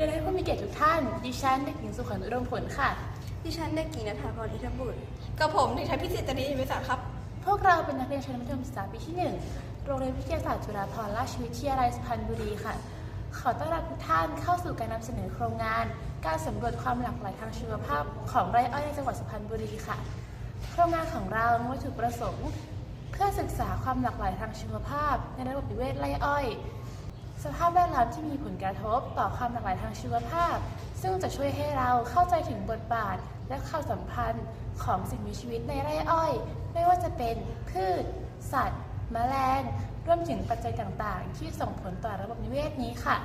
รียนให้ผู้มีเกียรติทุกท่าน ดิฉันเด็กหญิงสุขวัญอุดมผลค่ะ ดิฉันเด็กหญิงนัฐาพรอิทธบุตรกับผมเด็กชายพิสิทธิ์จริยวิสาครับ พวกเราเป็นนักเรียนชั้นมัธยมศึกษาปีที่ 1 โรงเรียนวิทยาศาสตร์จุฬาภรณราชวิทยาลัยสุพรรณบุรีค่ะ ขอต้อนรับทุกท่านเข้าสู่การนำเสนอโครงงาน การสำรวจความหลากหลายทางชีวภาพ ของไร่อ้อยในจังหวัดสุพรรณบุรีค่ะ โครงงานของเรามีวัตถุประสงค์ เพื่อศึกษาความหลากหลายทางชีวภาพ ในระบบนิเวศไร่อ้อย สภาพแวดล้อมที่มีผลกระทบต่อความหลากหลายทางชีวภาพ ซึ่งจะช่วยให้เราเข้าใจถึงบทบาทและความสัมพันธ์ของสิ่งมีชีวิตในไร่อ้อย ไม่ว่าจะเป็นพืช สัตว์ แมลงรวมถึงปัจจัยต่างๆ ที่ส่งผลต่อระบบนิเวศนี้ค่ะ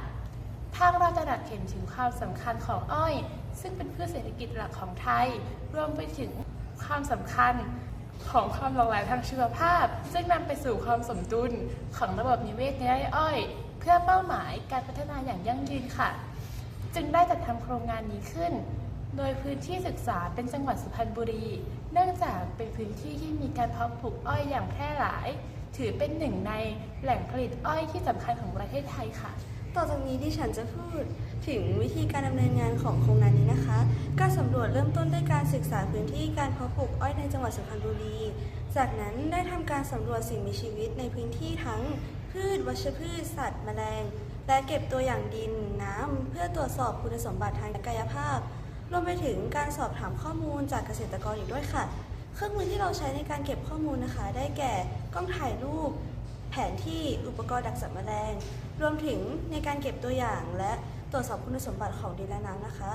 ทางเราจะดักเห็นถึงความสำคัญของอ้อย ซึ่งเป็นพืชเศรษฐกิจหลักของไทย รวมไปถึงความสำคัญของความหลากหลายทางชีวภาพ ซึ่งนำไปสู่ความสมดุลของระบบนิเวศในไร่อ้อย พื่อเป้าหมายการพัฒนาอย่างยั่งยืนค่ะ จึงได้จัดทำโครงงานนี้ขึ้น โดยพื้นที่ศึกษาเป็นจังหวัดสุพรรณบุรี เนื่องจากเป็นพื้นที่ที่มีการเพาะปลูกอ้อยอย่างแพร่หลาย ถือเป็นหนึ่งในแหล่งผลิตอ้อยที่สำคัญของประเทศไทยค่ะต่อจากนี้ดิฉันจะพูดถึงวิธีการดำเนินงานของโครงงานนี้นะคะ การสำรวจเริ่มต้นด้วยการศึกษาพื้นที่การเพาะปลูกอ้อยในจังหวัดสุพรรณบุรี จากนั้นได้ทำการสำรวจสิ่งมีชีวิตในพื้นที่ทั้ง พืช วัชพืช สัตว์ แมลง และเก็บตัวอย่างดินน้ำ เพื่อตรวจสอบคุณสมบัติทางกายภาพ รวมไปถึงการสอบถามข้อมูลจากเกษตรกรอีกด้วยค่ะ เครื่องมือที่เราใช้ในการเก็บข้อมูลนะคะ ได้แก่กล้องถ่ายรูป แผนที่อุปกรณ์ดักสัตว์แมลง รวมถึงในการเก็บตัวอย่างและตรวจสอบคุณสมบัติของดินและน้ำนะคะ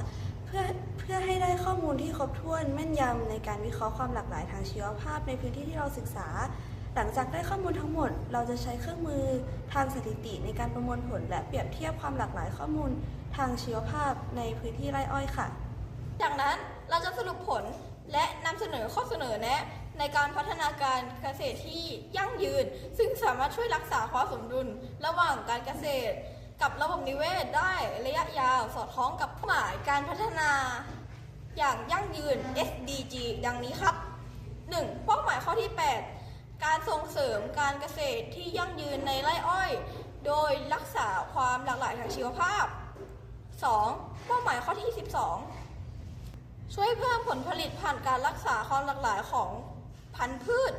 เพื่อเพื่อให้ได้ข้อมูลที่ครบถ้วนแม่นยำในการวิเคราะห์ความหลากหลายทางชีวภาพในพื้นที่ที่เราศึกษา หลังจากได้ข้อมูลทั้งหมด เราจะใช้เครื่องมือทางสถิติในการประมวลผล และเปรียบเทียบความหลากหลายข้อมูลทางชีวภาพในพื้นที่ไร่อ้อยค่ะ จากนั้นเราจะสรุปผลและนำเสนอข้อเสนอแนะในการพัฒนาการเกษตรที่ยั่งยืน ซึ่งสามารถช่วยรักษาความสมดุล ระหว่างการเกษตร กับระบบนิเวศได้ระยะยาวสอดคล้องกับเป้าหมายการพัฒนาอย่างยั่งยืน SDG ดังนี้ครับ 1. เป้าหมายข้อที่ 8 การส่งเสริมการเกษตรที่ยั่งยืนในไร่อ้อย โดยรักษาความหลากหลายทางชีวภาพ 2. เป้าหมายข้อที่ 12 ช่วยเพิ่มผลผลิตผ่านการรักษาความหลากหลายของพันธุ์พืช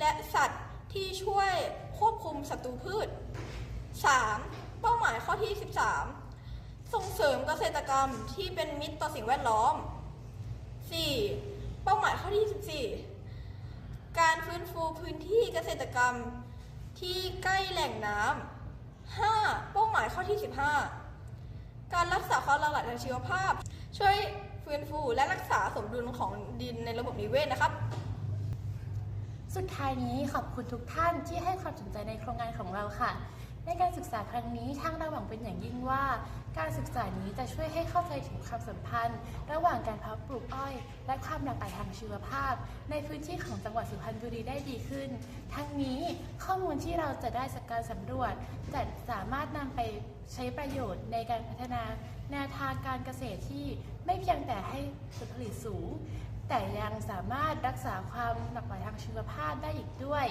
และสัตว์ที่ช่วยควบคุมศัตรูพืช 3. เป้าหมายข้อที่ 13 ส่งเสริมเกษตรกรรมที่เป็นมิตรต่อสิ่งแวดล้อม 4. เป้าหมายข้อที่ 14 การฟื้นฟูพื้นที่เกษตรกรรม ที่ใกล้แหล่งน้ำ 5. เป้าหมายข้อที่ 15 การรักษาความหลากหลายทางชีวภาพ ช่วยฟื้นฟูและรักษาสมดุลของดินในระบบนิเวศนะครับ สุดท้ายนี้ขอบคุณทุกท่านที่ให้ความสนใจในโครงงานของเราค่ะ ในการศึกษาครั้งนี้ทางเราหวังเป็นอย่างยิ่งว่า การศึกษานี้จะช่วยให้เข้าใจถึงความสัมพันธ์ ระหว่างการเพาะปลูกอ้อย และความหลากหลายทางชีวภาพ ในพื้นที่ของจังหวัดสุพรรณบุรีได้ดีขึ้น ทั้งนี้ข้อมูลที่เราจะได้จากการสำรวจจะสามารถนำไปใช้ประโยชน์ในการพัฒนาแนวทางการเกษตรที่ไม่เพียงแต่ให้ผลผลิตสูง แต่ยังสามารถรักษาความหลากหลายทางชีวภาพได้อีกด้วย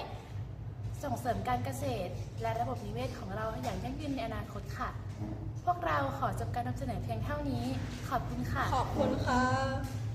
ส่งเสริมการเกษตร และระบบนิเวศของเราอย่างยั่งยืนในอนาคตค่ะ พวกเราขอจบการนำเสนอเพียงเท่านี้ ขอบคุณค่ะ ขอบคุณค่ะ